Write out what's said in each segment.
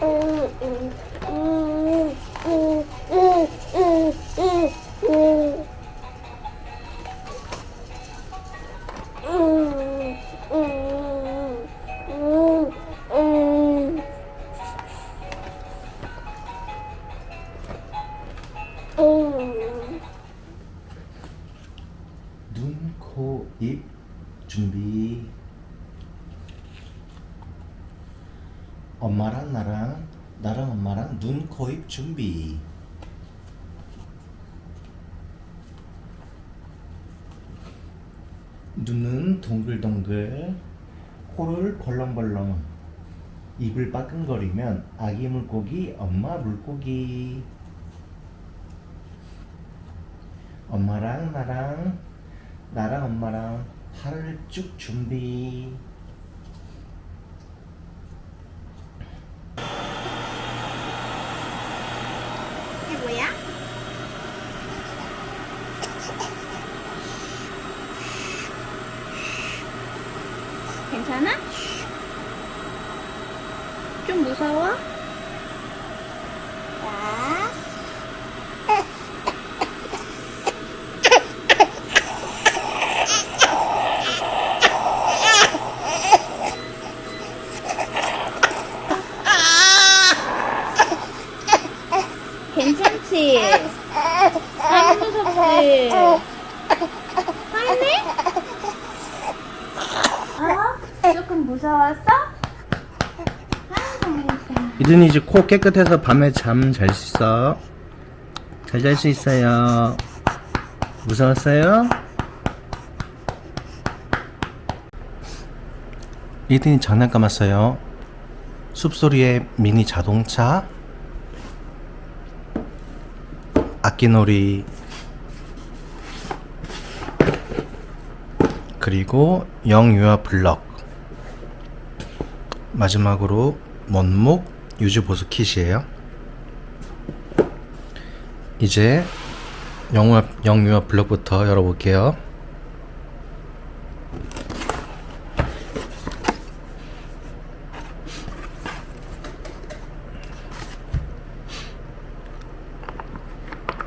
눈, 나랑 나랑 엄마랑 눈, 코, 입 준비. 눈은 동글동글, 코를 벌렁벌렁, 입을 빠끈거리면 아기 물고기, 엄마 물고기. 엄마랑 나랑 나랑 엄마랑 팔을 쭉 준비. 이게 뭐야? 괜찮아? 좀 무서워? 자. 괜찮지? 안 무섭지? 화내? 어? 조금 무서웠어? 이든이 이제 코 깨끗해서 밤에 잠 잘 수 있어. 잘 잘 수 있어요. 무서웠어요? 이든이 장난감 왔어요. 숲소리에 미니 자동차, 악기놀이, 그리고 영유아 블럭. 마지막으로 원목 유주 보수 킷이에요. 이제 영유아, 영유아 블럭부터 열어볼게요.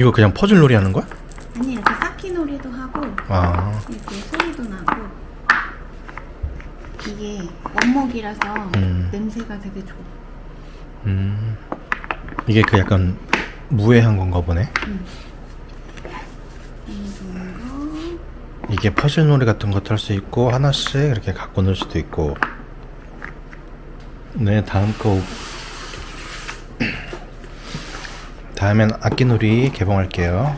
이거 그냥 퍼즐 놀이 하는 거야? 아니 이렇게 쌓기 놀이도 하고 아, 이렇게 소리도 나고 이게 원목이라서 음. 냄새가 되게 좋아. 음. 이게 그 약간 무해한 건가 보네. 이 좋은 거. 이게 퍼즐 놀이 같은 것도 할 수 있고 하나씩 이렇게 갖고 놀 수도 있고 네 다음 거 다음엔 악기놀이 개봉할게요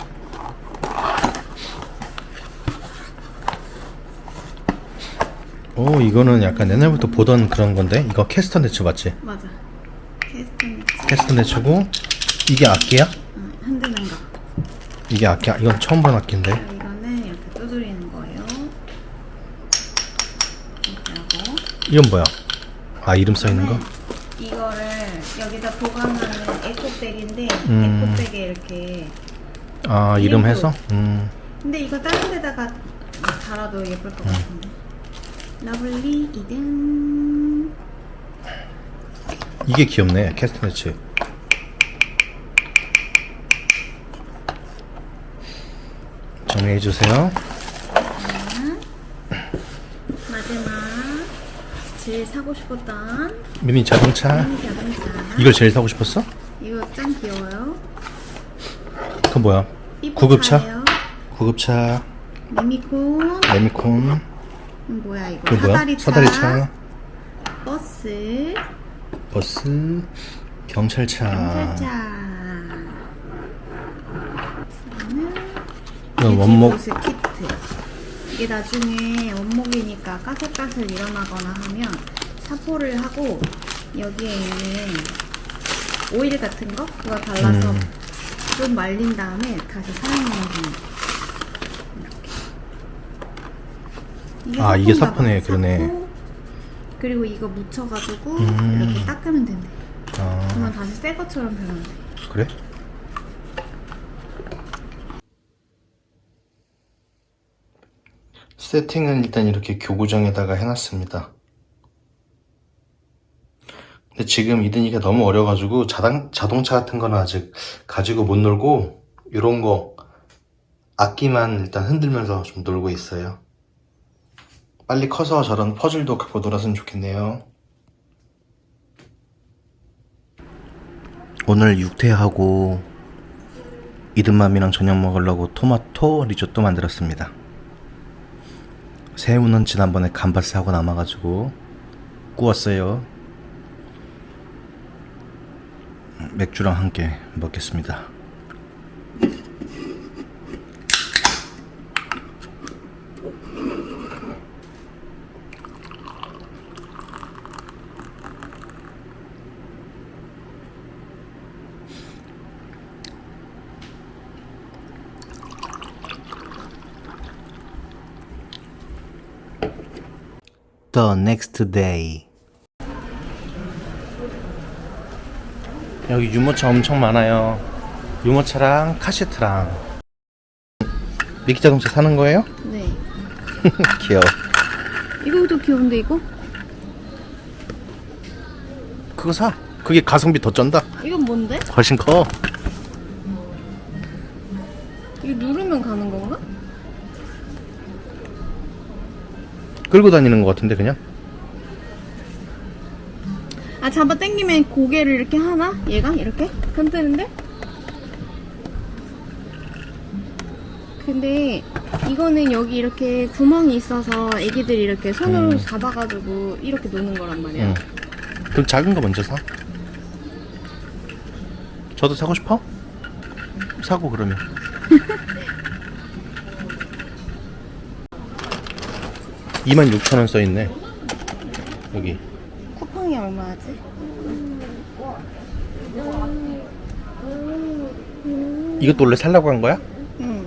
오 이거는 약간 옛날부터 보던 그런 건데 이거 캐스터 네츠 맞지? 맞아. 캐스팅 캐스터 네츠고 이게 악기야? 어, 흔드는 거. 이게 악기야? 이건 처음 본 악기인데 이거는 이렇게 두드리는 거예요. 이렇게 하고. 이건 뭐야? 아 이름 써 있는 거? 이거를 여기다 보관하는 에코백인데 음. 에코백에 이렇게 아 이름 해서? 음. 근데 이거 다른 데다가 달아도 예쁠 것 같은데 러블리 2등 이게 귀엽네 캐스터네츠 정리해 주세요 마지막 제일 사고 싶었던 미니 자동차 미니 자동차 이걸 제일 사고 싶었어? 이거 짱 귀여워요. 그 뭐야? 구급차? 구급차. 미미콘. 레미콘. 음, 뭐야 이거? 그 뭐야? 사다리차, 사다리차. 버스. 버스. 경찰차. 경찰차. 이건 원목. 키트. 이게 나중에 원목이니까 까슬까슬 일어나거나 하면 사포를 하고 여기에 있는 오일 같은 거 그거 발라서 음. 좀 말린 다음에 다시 사용하면 됩니다. 이렇게. 아, 이게 사포네, 봐. 그러네. 그리고 이거 묻혀가지고 음. 이렇게 닦으면 된대. 아 그러면 다시 새 것처럼 변한대. 그래? 세팅은 일단 이렇게 교구정에다가 해놨습니다. 근데 지금 이든이가 너무 어려가지고 자동, 자동차 같은 거는 아직 가지고 못 놀고 이런 거 악기만 일단 흔들면서 좀 놀고 있어요. 빨리 커서 저런 퍼즐도 갖고 놀았으면 좋겠네요. 오늘 육퇴하고 이든맘이랑 저녁 먹으려고 토마토 리조또 만들었습니다. 새우는 지난번에 감바스 하고 남아가지고 구웠어요. 맥주랑 함께 먹겠습니다. The next. 여기 유모차 엄청 많아요. 유모차랑 카시트랑. 미키 자동차 사는 거예요? 네. 귀여워. 이거도 귀여운데 이거? 그거 사. 그게 가성비 더 쩐다. 이건 뭔데? 훨씬 커. 이거 누르면 가는 건가? 끌고 다니는 것 같은데 그냥. 아 잡아 당기면 고개를 이렇게 하나? 얘가 이렇게 흔드는데? 근데 이거는 여기 이렇게 구멍이 있어서 애기들이 이렇게 손으로 음. 잡아가지고 이렇게 노는 거란 말이야. 응. 그럼 작은 거 먼저 사. 저도 사고 싶어? 사고 그러면. (26,000원) 써있네 여기 쿠팡이 얼마지? 이것도 원래 살라고 한 거야? 응.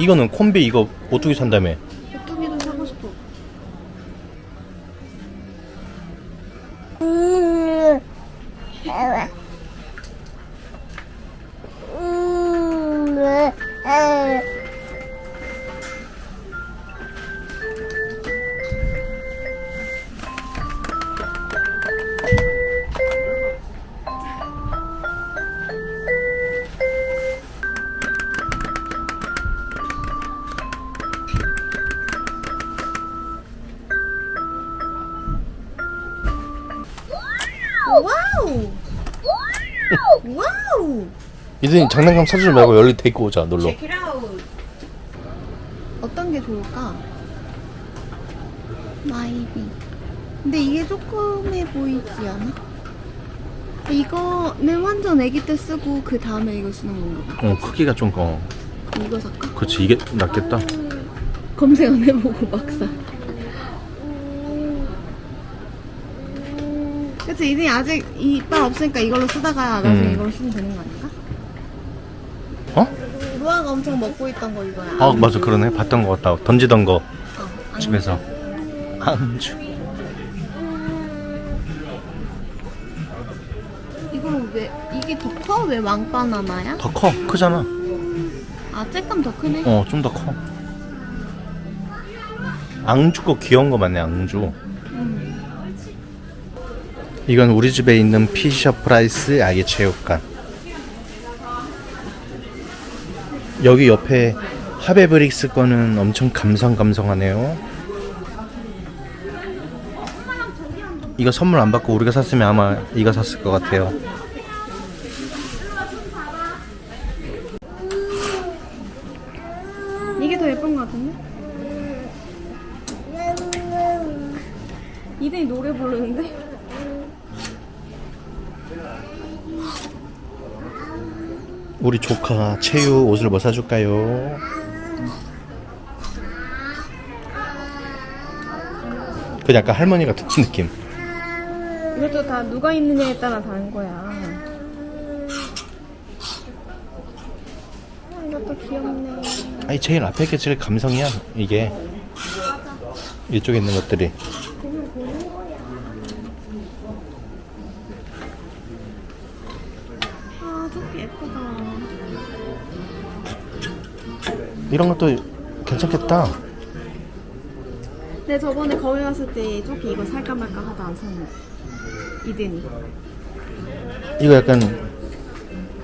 이거는 콤비 이거 오뚜기 산다며 이든이 장난감 사주지 말고 여기 데리고 오자 놀러 Check it out. 어떤 게 좋을까? 마이비. 근데 이게 조금해 보이지 않아? 이거는 완전 아기 때 쓰고 그 다음에 이거 쓰는 건가 봐. 어 크기가 좀 어. 이거 살까? 그렇지 이게 낫겠다 검색 안 해보고 막상. 그치 이제 아직 이빨 없으니까 이걸로 쓰다가 나중에 음. 이걸로 쓰면 되는 거 아닌가? 어? 루아가 엄청 먹고 있던 거 이거야. 아 맞아 그러네 봤던 거 같다 던지던 거 어, 안 집에서 안주 이거 왜 이게 더 커? 왜 왕바나나야? 더 커 크잖아 아 쬐끔 더 크네. 어 좀 더커 앙주 거 귀여운 거 맞네 앙주 이건 우리 집에 있는 피셔 프라이스 아기 체육관. 여기 옆에 하베브릭스 거는 엄청 감성감성하네요. 이거 선물 안 받고 우리가 샀으면 아마 이거 샀을 것 같아요 이게 더 예쁜 거 같은데? 이들이 노래 부르는데? 우리 조카 채유 옷을 뭐 사줄까요? 그 약간 할머니 같은 느낌. 이것도 다 누가 있느냐에 따라 다른 거야. 아, 이것도 귀엽네. 아니 제일 앞에 게 제일 감성이야 이게. 이쪽에 있는 것들이. 이런 것도 괜찮겠다. 근데 저번에 거기 갔을 때 조끼 이거 살까 말까 하다 안 샀는데 이든이 이거 약간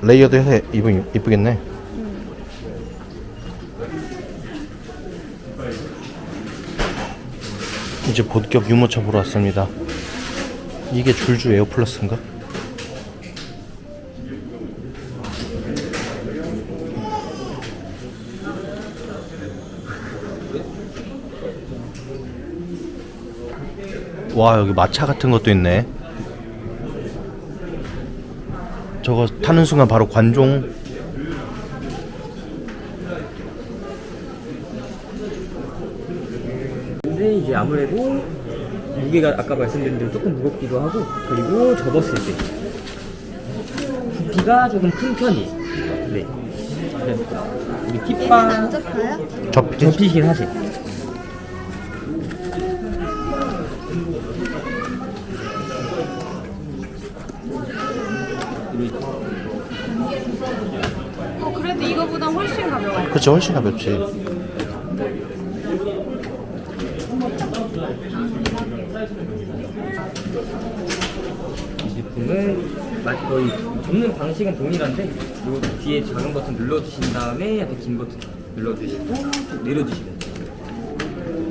레이어드 해서 입으면 이쁘겠네. 이제 본격 유모차 보러 왔습니다. 이게 줄주 에어플러스인가? 와 여기 마차 같은 것도 있네. 저거 타는 순간 바로 관종 근데 이제 아무래도 무게가 아까 말씀드린 대로 조금 무겁기도 하고 그리고 접었을 때 부피가 조금 큰 편이에요. 네. 우리 핏방 접혀요? 접히 접히긴 하지. 어 그래도 이거보다 훨씬 가벼워요 그렇죠 훨씬 가볍지 이 제품은 마- 거의 접는 방식은 동일한데 요 뒤에 작은 버튼 눌러주신 다음에 앞에 긴 버튼 눌러주시고 쭉 내려주시면 돼요.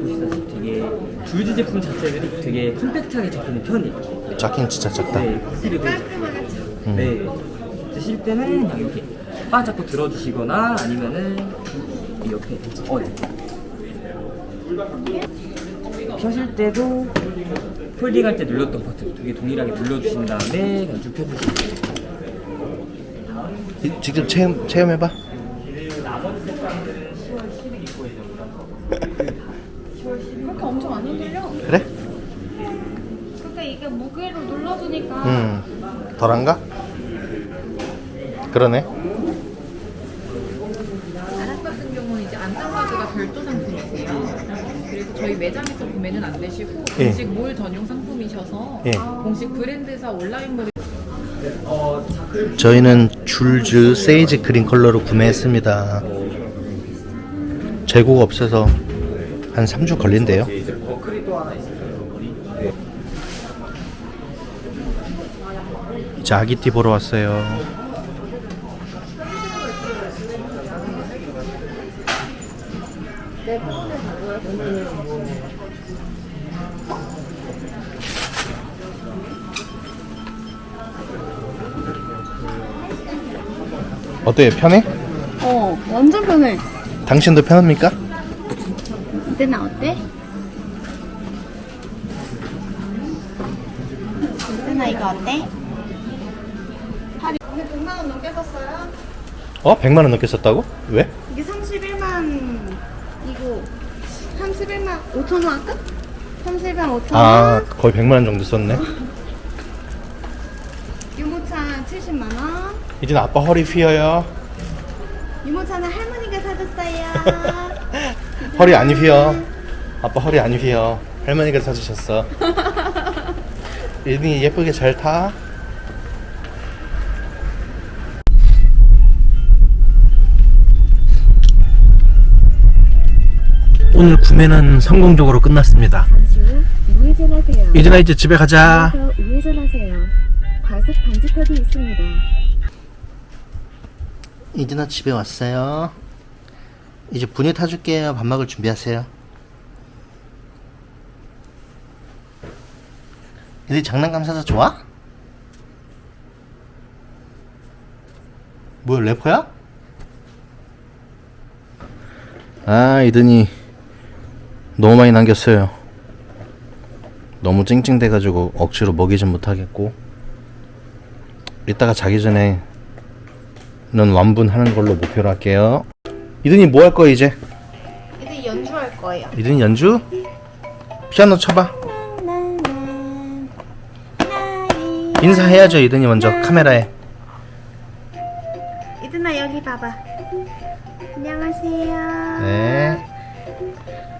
보시다시피 되게 줄지 제품 자체들이 되게 컴팩트하게 접히는 편이에요. 작긴 진짜 작다 네, 확실히 그 네. 드실 때는 그냥 이렇게 바 잡고 들어주시거나 아니면은 이 옆에 어, 네. 펴실 때도 폴딩할 때 눌렀던 버튼 두개 동일하게 눌러주신 다음에 그냥 쭉 펴주시면 돼요. 이- 직접 체험, 체험해봐 그렇게 엄청 안 흔들려 그래? 그러니까 이게 무게로 눌러주니까 음 덜한가? 그러네 아랍 같은 경우는 이제 안전가드가 별도 상품이세요. 그래서 저희 매장에서 구매는 안 되시고 예. 공식 몰 전용 상품이셔서 예. 공식 브랜드사 온라인몰 저희는 줄즈 세이지 그린 컬러로 구매했습니다 재고가 없어서 한 3주 걸린대요 이 제 아기띠 보러 왔어요 어때요 편해? 어 완전 편해 당신도 편합니까? 이든아 어때? 이거 어때? 팔이 100만 원 넘게 썼어요? 어? 100만 원 넘게 썼다고? 왜? 이게 31만 이거 31만 5천 원 아까? 31만 5천 원 아 거의 100만 원 정도 썼네 유모차 70만 원 이젠 아빠 허리 휘어요 유모차는 할머니가 사줬어요 허리 안 휘어 아빠 허리 안 휘어 할머니가 사주셨어 이든이 예쁘게 잘 타 오늘 구매는 성공적으로 끝났습니다 잠시 후 우회전하세요. 이든아 이제 집에 가자 이어서 우회전하세요. 과속 방지턱이 있습니다. 이든아 집에 왔어요 이제 분유 타줄게요 밥 먹을 준비하세요 이들 장난감 사서 좋아? 뭐야 래퍼야? 아 이든이 너무 많이 남겼어요 너무 찡찡대가지고 억지로 먹이진 못하겠고 이따가 자기 전에 는 완분하는 걸로 목표로 할게요. 이든이 뭐 할 거야 이제? 이제 연주할 거예요 이든이 연주? 피아노 쳐봐. 인사해야죠 이든이 먼저 카메라에. 이든아 여기 봐봐 안녕하세요 네.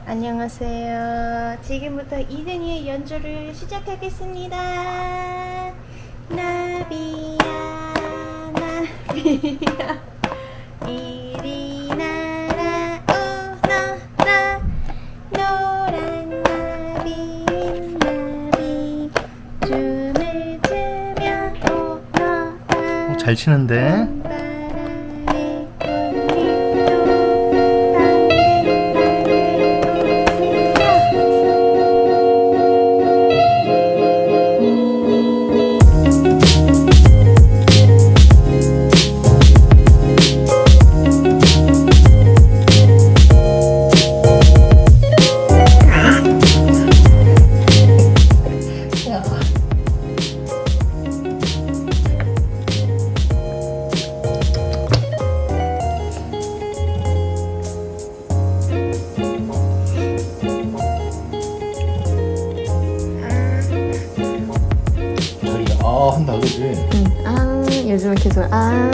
안녕하세요. 지금부터 이든이의 연주를 시작하겠습니다. 나비야, 나비야, 치는데. 응. 아, 요즘은 계속 아.